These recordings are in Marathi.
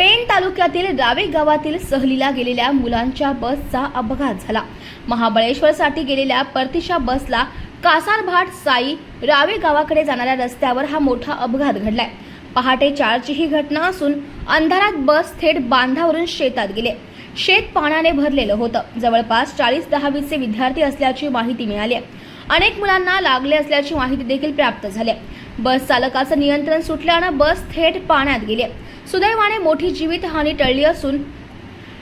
पेण तालुक्यातील रावे गावातील सहलीला गेलेल्या मुलांच्या बसचा अपघात झाला. महाबळेश्वरसाठी गेलेल्या परतीच्या बसला कासारभाट साई रावे गावाकडे जाणाऱ्या रस्त्यावर हा मोठा अपघात घडलाय. पहाटे चारची ही घटना असून अंधारात बस थेट बांधावरून शेतात गेले. शेत पाण्याने भरलेलं होतं. जवळपास चाळीस दहावीचे विद्यार्थी असल्याची माहिती मिळाली अनेक मुलांना लागले असल्याची माहिती देखील प्राप्त झाली बस चालकाचं नियंत्रण सुटल्यानं बस थेट पाण्यात गेली सुदैवाने मोठी जीवितहानी टळली असून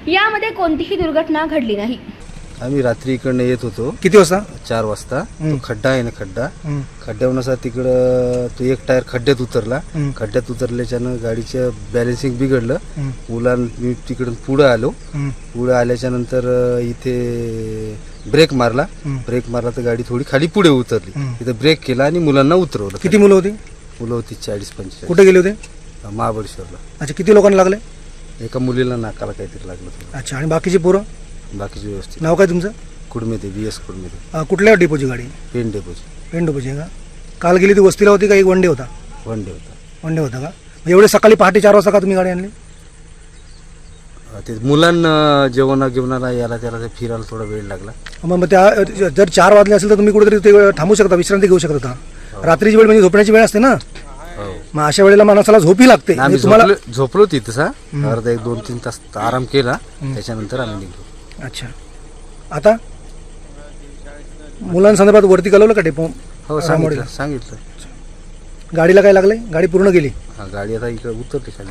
यामध्ये कोणतीही दुर्घटना घडली नाही आम्ही रात्री इकडनं येत होतो किती वाजता चार वाजता. तो खड्डा आहे ना खड्डा हम्म. खड्ड्यावरून असा तिकडं तो एक टायर खड्ड्यात उतरला. खड्ड्यात उतरल्याच्यानं गाडीचं बॅलेन्सिंग बिघडलं. मुलां मी तिकडून पुढं आलो. पुढे आल्याच्यानंतर इथे ब्रेक मारला. ब्रेक मारला तर गाडी थोडी खाली पुढे उतरली. तिथे ब्रेक केला आणि मुलांना उतरवलं किती मुलं होती मुलं होती चाळीस पंचेचाळीस कुठे गेले होते महाबळेश्वरला. अच्छा किती लोकांना लागले? एका मुलीला नाकाला काहीतरी लागलं होतं. अच्छा आणि बाकीचे पोरं? बाकीची व्यवस्थित. नाव काय तुमचं? कुडमे ते बी एस कुडमे ते अं, कुठल्या डिपोची गाडी? पेन डेपोची. पेन डिपोची आहे का? काल गेली ती वस्तीला होती का? एक वन डे होता. वन डे होता. वन डे होता का? म्हणजे एवढे सकाळी पहाटे चार वाजता का तुम्ही गाडी आणली? ते मुलांना जेवणा जेवणाला याला त्याला ते फिरायला थोडा वेळ लागला. मग मग त्या जर चार वाजले असेल तर तुम्ही कुठेतरी ते थांबू शकता विश्रांती घेऊ शकता. रात्रीची वेळ म्हणजे झोपण्याची वेळ असते ना? मग अशा वेळेला माणसाला झोपी लागते. आम्ही म्हणजे तुम्हाला झोपलो झोपलो तिथं अर्धा एक दोन तीन तास आराम केला. त्याच्यानंतर आम्ही निघलो. अच्छा. आता? मुलांसंदर्भात वरती कळवलं का डेपो हो. सांगितलं सांगितलं. गाडीला काय लागले गाडी पूर्ण गेली. हा गाडी आता इकडे उतरली खाली.